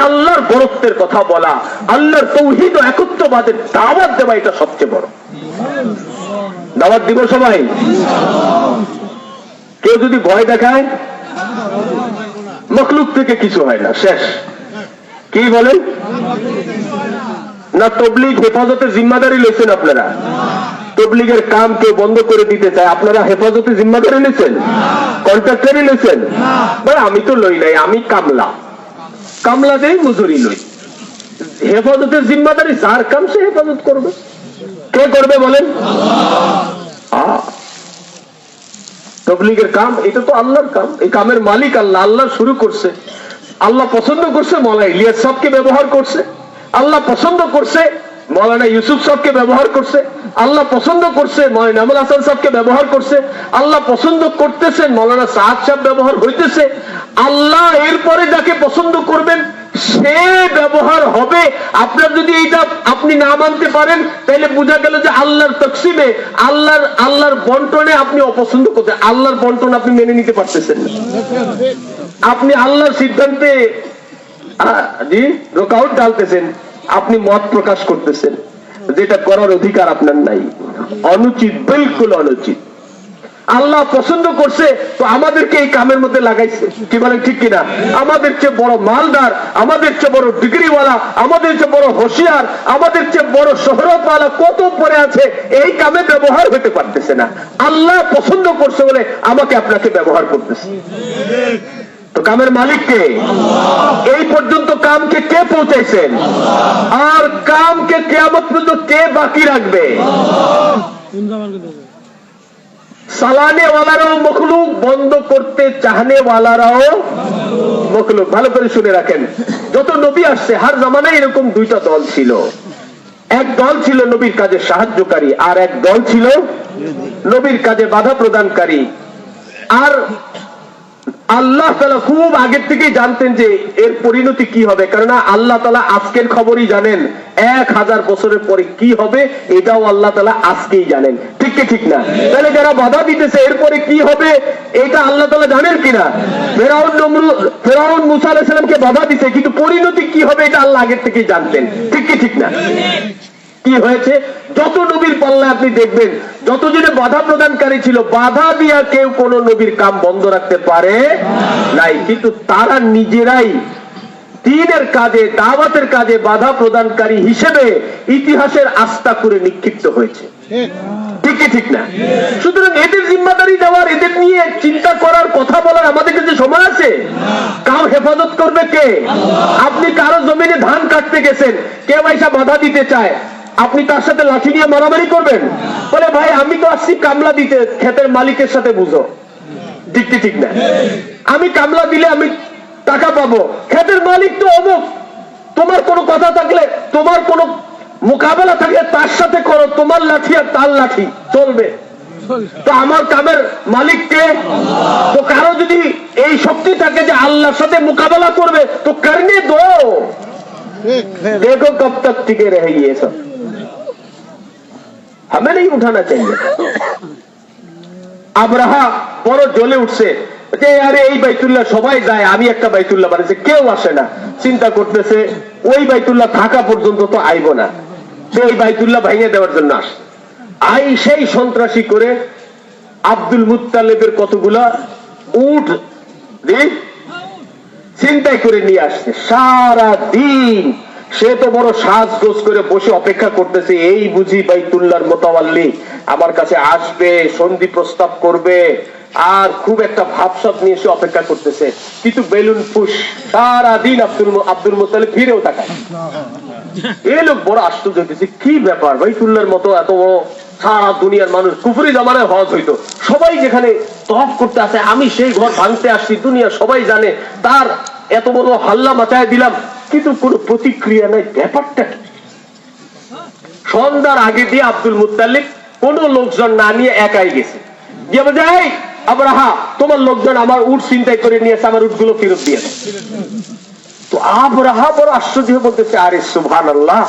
আল্লাহর বরত্বের কথা বলা, আল্লাহর তৌহিদ ও একত্ববাদের দাওয়াত দেওয়া এটা সবচেয়ে বড়। দাওয়াত দিব সবাই? কেউ যদি ভয় দেখায়? মখলুক থেকে কিছু হয় না, শেষ। কি বলেন? না তবলিগ হেফাজতের জিম্মাদারি লইছেন আপনারা? তবলিগের কাম কেউ বন্ধ করে দিতে চায়, আপনারা হেফাজতে জিম্মাদারি লইছেন? কন্ট্রাক্টারি লইছেন? বলে আমি তো লই নাই, আমি কামলা। কামলা দেই মজুরি লই। হেফাজতের জিম্মাদারি, যার কাম সে হেফাজত করবে। কে করবে বলেন। তবলিগের কাম, এটা তো আল্লাহর কাম। এই কামের মালিক আল্লাহ আল্লাহ শুরু করছে। আল্লাহ পছন্দ করছে মৌলানা ইলিয়াস সাহকে ব্যবহার করছে। আল্লাহ পছন্দ করছে, মৌলানা ইউসুফ সাহকে ব্যবহার করছে, আল্লাহ পছন্দ করছে, মৌলানা আমল হাসান সাহকে ব্যবহার করছে, আল্লাহ পছন্দ করতেছেন মৌলানা সাহাদ সাহেব ব্যবহার হইতেছে, আল্লাহ এরপরে যাকে পছন্দ করবেন, সে ব্যবহার হবে। আপনার যদি এইটা আপনি না মানতে পারেন তাহলে বোঝা গেল যে আল্লাহর তকসিমে, আল্লাহর আল্লাহর বন্টনে আপনি অপছন্দ করতে আল্লাহর বন্টন আপনি মেনে নিতে পারতেছেন আপনি আল্লাহর সিদ্ধান্তে জি ডালতেছেন আপনি মত প্রকাশ করতেছেন। যেটা করার অধিকার আপনার নাই। অনুচিত, বিলকুল অনুচিত। আল্লাহ পছন্দ করছে, তো আমাদেরকে এই কামের মধ্যে লাগাইছে। কি বলেন, ঠিক কিনা? আমাদের চেয়ে বড় মালদার, আমাদের চেয়ে বড় ডিগ্রিওয়ালা, আমাদের চেয়ে বড় হোশিয়ার, আমাদের চেয়ে বড় শহরতওয়ালা কত পরে আছে, এই কামে ব্যবহার হতে পারতেছে না। আল্লাহ পছন্দ করছে বলে আমাকে আপনাকে ব্যবহার করতেছে। তো কামের মালিককে এই পর্যন্ত কামকে কে পৌঁছাইছেন? আর কামকে কেয়ামত পর্যন্ত কে বাকি রাখবে? সালানে ওয়ালারাও মখলুক বন্ধ করতে চাহনে ওয়ালারাও মখলুক। ভালো করে শুনে রাখেন। যত নবী আসছে হার জামানায় এরকম দুইটা দল ছিল। এক দল ছিল নবীর কাজে সাহায্যকারী আর এক দল ছিল নবীর কাজে বাধা প্রদানকারী। আর আল্লাহ তালা খুব আগের থেকেই জানতেন যে এর পরিণতি কি হবে। কেননা আল্লাহ তালা আজকের খবরই জানেন, এক হাজার বছরের পরে কি হবে, এটাও আল্লাহ তালা আজকেই জানেন। ঠিক কি ঠিক না? তাহলে যারা বাধা দিতেছে এরপরে কি হবে, এটা আল্লাহ তালা জানেন কিনা? ফেরাউন নমরু, ফেরাউন মুসা আলাইসালামকে বাধা দিতে কিন্তু পরিণতি কি হবে, এটা আল্লাহ আগের থেকেই জানতেন। ঠিক কি ঠিক না? কি হয়েছে? যত নবীর পাল্লা আপনি দেখবেন যত জনে বাধা প্রদানকারী ছিল বাধা দিয়া কেউ কোন নবীর কাম বন্ধ রাখতে পারে নাই। কিন্তু তারা নিজেরাই দিনের কাজে দাওয়াতের কাজে বাধা প্রদানকারী হিসেবে ইতিহাসের আস্থা করে নিক্ষিপ্ত হয়েছে। ঠিক। ঠিক না? সুতরাং এদের জিম্মাদারি দেওয়ার এদের নিয়ে চিন্তা করার কথা বলার আমাদের কাছে সময় আছে? কাম হেফাজত করবে কে? আপনি কারও জমিনে ধান কাটতে গেছেন কেউ এসে বাধা দিতে চায়? আপনি তার সাথে লাঠি নিয়ে মারামারি করবেন? বলে ভাই আমি তো আসছি কামলা দিতে খেতের মালিকের সাথে বুঝো। দিকটি ঠিক না। আমি কামলা দিলে আমি টাকা পাবো। খেতের মালিক তো অমুক। তোমার কোনো কথা থাকলে তোমার কোন মোকাবেলা থাকলে তার সাথে করো। তোমার লাঠি আর তার লাঠি চলবে। তো আমার কামের মালিক কে? তো কারও যদি এই শক্তি থাকে যে আল্লাহর সাথে মোকাবেলা করবে তো কারণে দো দেখো কব তক টিকে রে গিয়েছ हमें नहीं उठाना चाहिए আবরাহা বড় জ্বলে উঠছে যে আরে এই বাইতুল্লাহ সবাই যায় আমি একটা বাইতুল্লাহ বানিয়েছি কেউ আসে না চিন্তা করতেছে ওই বাইতুল্লাহ থাকা পর্যন্ত তো আইব না সে ওই বাইতুল্লাহ ভাঙিয়ে দেওয়ার জন্য আসে আই সেই সন্ত্রাসী করে আব্দুল মুত্তালেবের কতগুলা উঠ দিয়ে চিন্তাই করে নিয়ে আসছে সারা দিন সে তো বড় সাজগোজ করে বসে অপেক্ষা করতেছে, এই বুঝি বাইতুল্লার মোতাবাল্লি আমার কাছে আসবে, সন্ধি প্রস্তাব করবে, আর খুব একটা ভাবসাব নিয়ে সে অপেক্ষা করতেছে। কিন্তু বেলুন ফুস সারা দিন আব্দুল আব্দুল মোতালিব ফিরেও তাকায়। এই লোক বড় আশ্চর্য হইতেছে, কি ব্যাপার? বাইতুল্লার মতো এত সারা দুনিয়ার মানুষ, কুফরি জামানায় হজ হইতো। সবাই যেখানে তফ করতে আসে, আমি সেই ঘর ভাঙতে আসছি দুনিয়া সবাই জানে, তার এত বড় হাল্লা মাচায় দিলাম। কিন্তু কোনো প্রতিক্রিয়া নাই, ব্যাপারটা কি? সন্ধ্যার আগে দিয়ে আব্দুল মুতালিব কোন লোকজন না নিয়ে একাই গেছে। গিয়ে বলছে, এই আবরাহা তোমার লোকজন আমার উট চিন্তাই করে নিয়েছে আমার উটগুলো ফেরত তো আবরাহা বড় আশ্চর্য বলতেছে, আরে সুভান আল্লাহ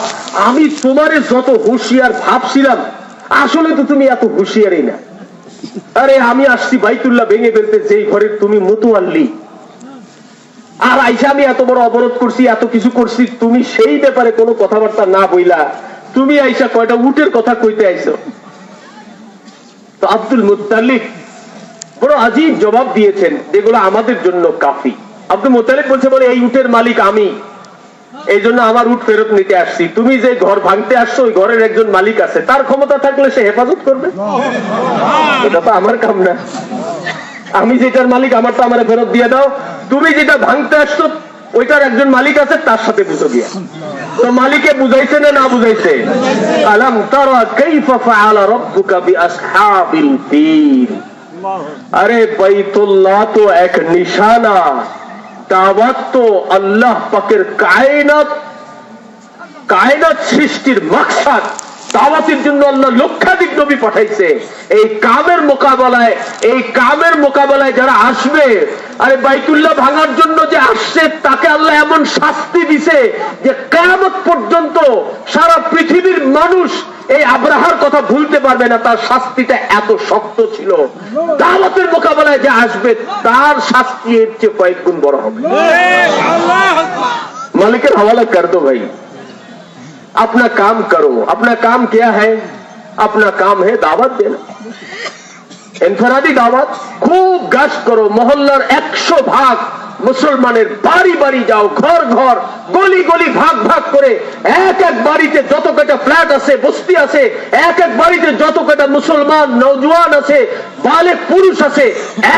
আমি তোমারে যত হুঁশিয়ার ভাবছিলাম, আসলে তো তুমি এত হুঁশিয়ারই না। আরে, আমি আসছি বাইতুল্লাহ ভেঙে ফেলতে, যেই ঘরের তুমি মতো আনলি আর আইসা আমি এত বড় অবরোধ করছি এত কিছু করছি তুমি সেই ব্যাপারে কোনো কথাবার্তা না বইলা। তুমি আইসা কয়টা উটের কথা কইতে আইছো? তো আব্দুল মুতালিক বড় আজীব জবাব দিয়েছেন যেগুলো আমাদের জন্য কাফি। আব্দুল মুতালিক বলছে বলে এই উটের মালিক আমি। এই জন্য আমার উট ফেরত নিতে আসছি। তুমি যে ঘর ভাঙতে আসছো ওই ঘরের একজন মালিক আছে। তার ক্ষমতা থাকলে সে হেফাজত করবে? এটা তো আমার কাম না। আমি যেটার মালিক আমার তো আমার ফেরত দিয়ে দাও। তুমি যেটা ভাঙতে আসছো, ওইটার একজন মালিক আছে, তার সাথে বুঝো গিয়া তো মালিকে বুঝাইছে না না বুঝাইছে? আলাম তারা কাইফা ফাআলা রাব্বুকা বিআসহাবিল ফিল আরে বাইতুল্লাহ তো এক নিশানা। দাওয়াত তো আল্লাহ পাকের কায়নাত কায়নাত সৃষ্টির মাকসাদ। দাওয়াতের জন্য আল্লাহ লক্ষাধিক নবী পাঠাইছে। এই কামের মোকাবেলায় এই কামের মোকাবেলায় যারা আসবে আরে বাইতুল্লাহ ভাঙার জন্য যে আসছে তাকে আল্লাহ এমন শাস্তি দিছে যে কামত পর্যন্ত সারা পৃথিবীর মানুষ এই আব্রাহার কথা ভুলতে পারবে না তার শাস্তিটা এত শক্ত ছিল। দাওয়াতের মোকাবেলায় যে আসবে তার শাস্তি এর চেয়ে কয়েক গুণ বড় হবে। মালিকের হওয়ালা কার দো ভাই? अपना काम करो अपना काम क्या है अपना काम है दावत देना ইনফরাদি দাওয়াত খুব গাছ করো মহল্লার একশো ভাগ মুসলমানের বাড়ি বাড়ি যাও ঘর ঘর গলি গলি ভাগ ভাগ করে এক এক বাড়িতে যত কটা ফ্ল্যাট আছে বস্তি আছে এক এক বাড়িতে যত কটা মুসলমান নৌজওয়ান আছে বালে পুরুষ আছে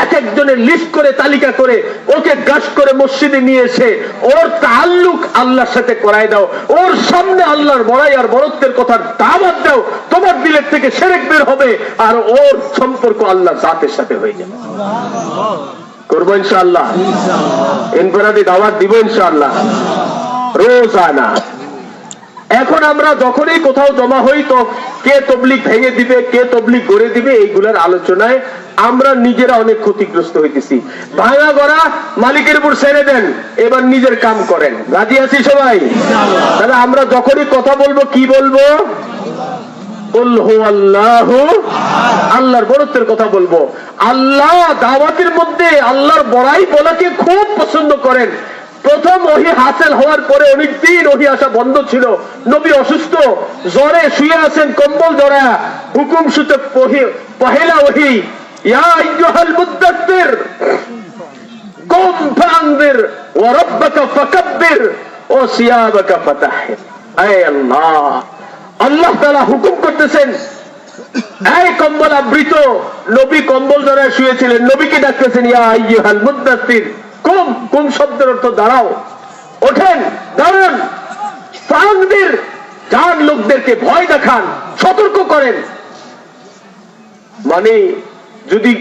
এক একজনের লিস্ট করে তালিকা করে ওকে গাছ করে মসজিদে নিয়ে এসে ওর তাল্লুক আল্লাহর সাথে করাই দাও ওর সামনে আল্লাহর বড়াই আর বরত্বের কথার দাওয়াত দাও তোমার দিলের থেকে সেরেক বের হবে আর ওর সম্পর্ক আল্লাহ জাতের সাথে হয়ে যাবে। করব ইনশাআল্লাহ। ইনফরাদি দাওয়াত দিব ইনশাআল্লাহ। রোজ আনা এখন আমরা যখনই কোথাও জমা হই তো কে তবলিক ভেঙে দিবে, কে তবলিক গড়ে দিবে, এইগুলার আলোচনায় আমরা নিজেরা অনেক ক্ষতিগ্রস্ত হইতেছি। ভাঙা গড়া মালিকের উপর ছেড়ে দেন, এবার নিজের কাম করেন। রাজি আছি সবাই? তাহলে আমরা যখনই কথা বলব, কি বলব? আল্লাহর বড়ত্বের কথা বলব। আল্লাহ দাওয়াতের মধ্যে আল্লাহর বড়াই বলাকে খুব পছন্দ করেন। প্রথম ওহি হাসিল হওয়ার পরে অনেকদিন ওহি আসা বন্ধ ছিল। নবী অসুস্থ, জ্বরে শুয়ে আছেন, কম্বল জড়া, হুকুম সুতে পহেলা ওহি নবী কম্বল জড়ায় শুয়েছিলেন, নবীকে ডাকতেছেন, ইয়া মুদ্দাসসির কুম কুম শব্দের অর্থ দাঁড়াও? ওঠেন, দাঁড়ান। ফানদির যার লোকদেরকে ভয় দেখান, সতর্ক করেন। মানে যদি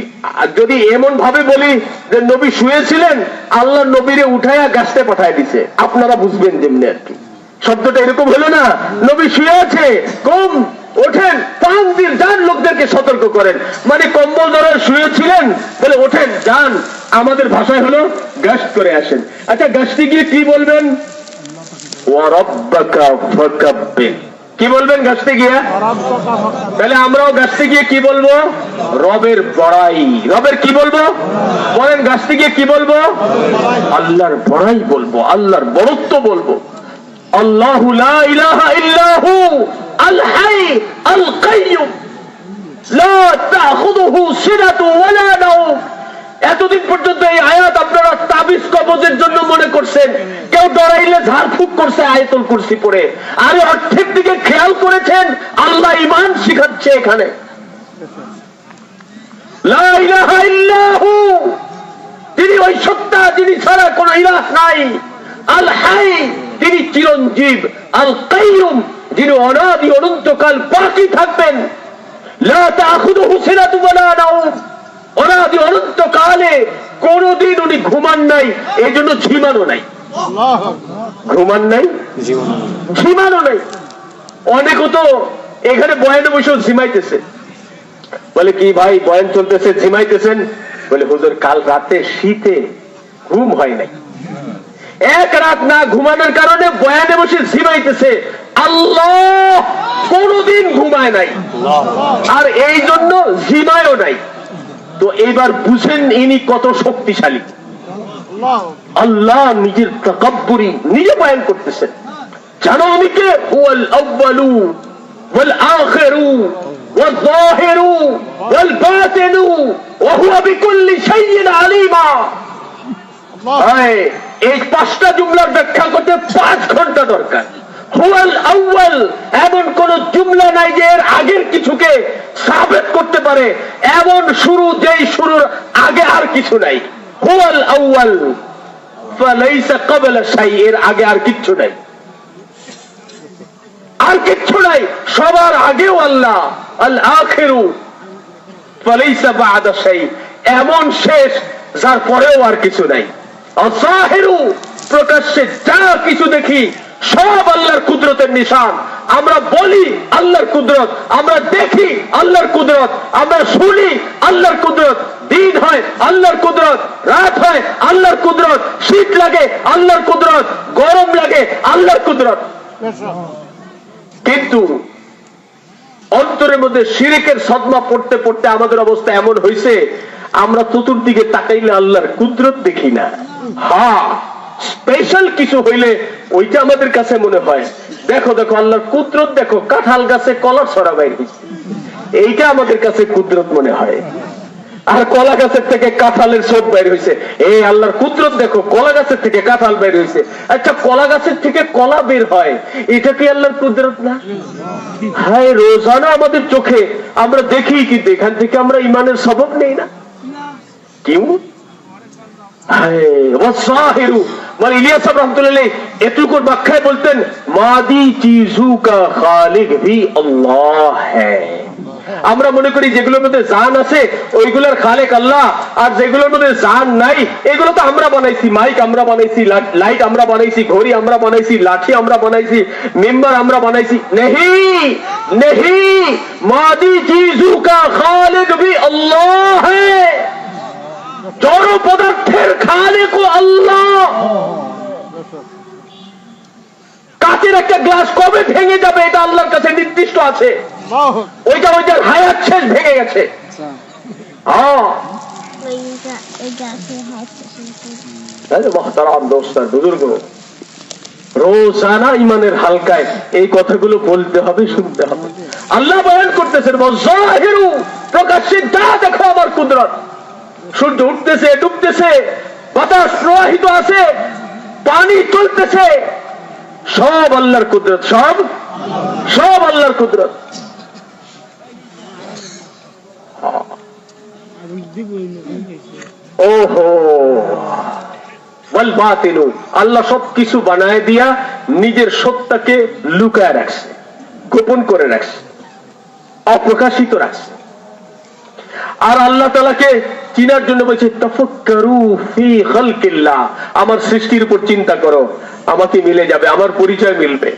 যদি এমন ভাবে বলি যে নবী শুয়েছিলেন, আল্লাহ নবীরে উঠাইয়া গাছতে পাঠায় দিছে। আপনারা বুঝবেন যেমনি আর কি। শব্দটা এরকম হলো না, নবী শুয়ে আছে, কম, ওঠেন পাঁচ দিন যান লোকদেরকে সতর্ক করেন। মানে কম্বল ধরে শুয়েছিলেন, বলে ওঠেন, যান। আমাদের ভাষায় হলো গাছ করে আসেন। আচ্ছা গাছটি গিয়ে কি বলবেন? কি বলবেন গাছতে গিয়া? তাহলে আমরাও গাছতে গিয়ে কি বলব? রবের বড়াই। রবের কি বলব? বলেন গাছতে গিয়ে কি বলব? আল্লাহর বড়াই বলব, আল্লাহর বড়ত্ব বলব। আল্লাহু লা ইলাহা এতদিন পর্যন্ত এই আয়াত আপনারা তাবিজ কবজের জন্য মনে করছেন। কেউ ডরাইলে ঝাড়ফুঁক করছে আয়তল কুরসি পড়ে। আরে অর্থের দিকে খেয়াল করেছেন? আল্লাহ ইমান শিখাচ্ছে এখানে। তিনি ওই সত্তা যিনি ছাড়া কোন ইলাহ নাই। আল হাই, তিনি চিরঞ্জীব। আল কাইয়ুম, যিনি অনাদি, অনন্তকাল বাকি থাকবেন। লা তাখুযুহু সিনাতু ওয়ালা অনাদি অনন্তকালে কোনদিন উনি ঘুমান নাই এই জন্য ঝিমানো নাই। ঘুমান নাই? ঝিমানো নাই। অনেকও তো এখানে বয়ানে বসেও ঝিমাইতেছে। বলে, কি ভাই, বয়ান চলতেছে, ঝিমাইতেছেন? বলে, হুজুর, কাল রাতে শীতে ঘুম হয় নাই। এক রাত না ঘুমানোর কারণে বয়ানে বসে ঝিমাইতেছে। আল্লাহ কোনদিন ঘুমায় নাই। আর এই জন্য ঝিমায়ও নাই। তো এইবার বুঝেন ইনি কত শক্তিশালী। আল্লাহ। নিজের তকব্বুরি নিজে বয়ান করতেছেন। জানো আমি কে? হুয়াল আউয়ালু ওয়াল আখিরু ওয়াল যাহিরু ওয়াল বাতিনু ওয়া হুয়া বিকুল্লি শাইইন আলিমা। হায়, এই পাঁচটা জুমলার ব্যাখ্যা করতে পাঁচ ঘণ্টা দরকার। হুয়াল এমন কোন জুমলা নাই যে এর আগের কিছুকে সাবেত করতে পারে। এমন শুরু শুরুর আগে আর কিছু নাই। হুয়াল আগে আল্লাহ এমন শেষ আর কিছু নাই। প্রকাশ্যে যা কিছু দেখি সব আল্লাহর কুদরতের নিশান। আমরা বলি আল্লাহর কুদরত, আমরা দেখি আল্লাহর কুদরত, আমরা শুনি আল্লাহর কুদরত। দিন হয় আল্লাহর কুদরত, রাত হয় আল্লাহর কুদরত, শীত লাগে আল্লাহর কুদরত, গরম লাগে আল্লাহর কুদরত। কিন্তু অন্তরের মধ্যে শিরিকের সদমা পড়তে পড়তে আমাদের অবস্থা এমন হয়েছে আমরা চতুর্দিকে তাকাইলে আল্লাহর কুদরত দেখি না। হ্যাঁ স্পেশাল কিছু হইলে ওইটা আমাদের কাছে মনে হয়। দেখো দেখো, আল্লাহর কুদরত, দেখো, কাঁঠাল গাছে কলার ছড়া বাইর এইটা আমাদের কাছে কুদরত মনে হয়। আর কলা গাছের থেকে কাঁঠালের সব বের হয়েছে এই আল্লাহর কুদরত, দেখো, কলা গাছের থেকে কাঁঠাল বের হয়েছে আচ্ছা কলা গাছের থেকে কলা বের হয়, এটা কি আল্লাহর কুদরত না? হায়, রোজানা আমাদের চোখে, আমরা দেখি কিন্তু এখান থেকে আমরা ইমানের সবক নেই না? কেউ? হায়। মানে ইলিয়াস রহমতুল্লাহ এটুকুর ব্যাখ্যায় বলতেন, মাদি চিজু কা খালিক ভি আল্লাহ হ্যায় আমরা মনে করি যেগুলোর মধ্যে জান আছে, ওইগুলোর খালেক আল্লাহ, আর যেগুলোর মধ্যে জান নাই, এগুলো তো আমরা বানাইছি, মাইক আমরা বানাইছি লাইট আমরা বানাইছি, ঘড়ি আমরা বানাইছি, লাঠি আমরা বানাইছি, মেম্বার আমরা বানাইছি। নেহি নেহি, মাদি চিজু কা খালিক ভি আল্লাহ হ্যায় জড় পদার্থের খালেক ও আল্লাহ কাচের একটা গ্লাস কবে ভেঙে যাবে এটা আল্লাহর কাছে নির্দিষ্ট আছে। ওইটা ওইটার হায়াত শেষ ভেঙে গেছে। হ্যাঁ। দোস্তার বুজুর্গ রোজানা ইমানের হালকায় এই কথাগুলো বলতে হবে শুনতে হবে। আল্লাহ বয়ান করতেছেন জাহিরু প্রকাশ্যে যা দেখো আমার কুদরত। সূর্য উঠতেছে ডুবতেছে বাতাস প্রবাহিত আছে পানি চলতেছে সব আল্লাহর কুদরত, সব? সব আল্লাহর কুদরত। আল্লাহ সবকিছু বানায় দিয়া নিজের সত্তাকে লুকায় রাখছে, গোপন করে রাখছে, অপ্রকাশিত রাখছে। আর আল্লাহ তালাকে চিনার জন্য বলছে ফি আমার সৃষ্টির উপর চিন্তা করো, আমাকে মিলে যাবে, আমার পরিচয় মিলবে।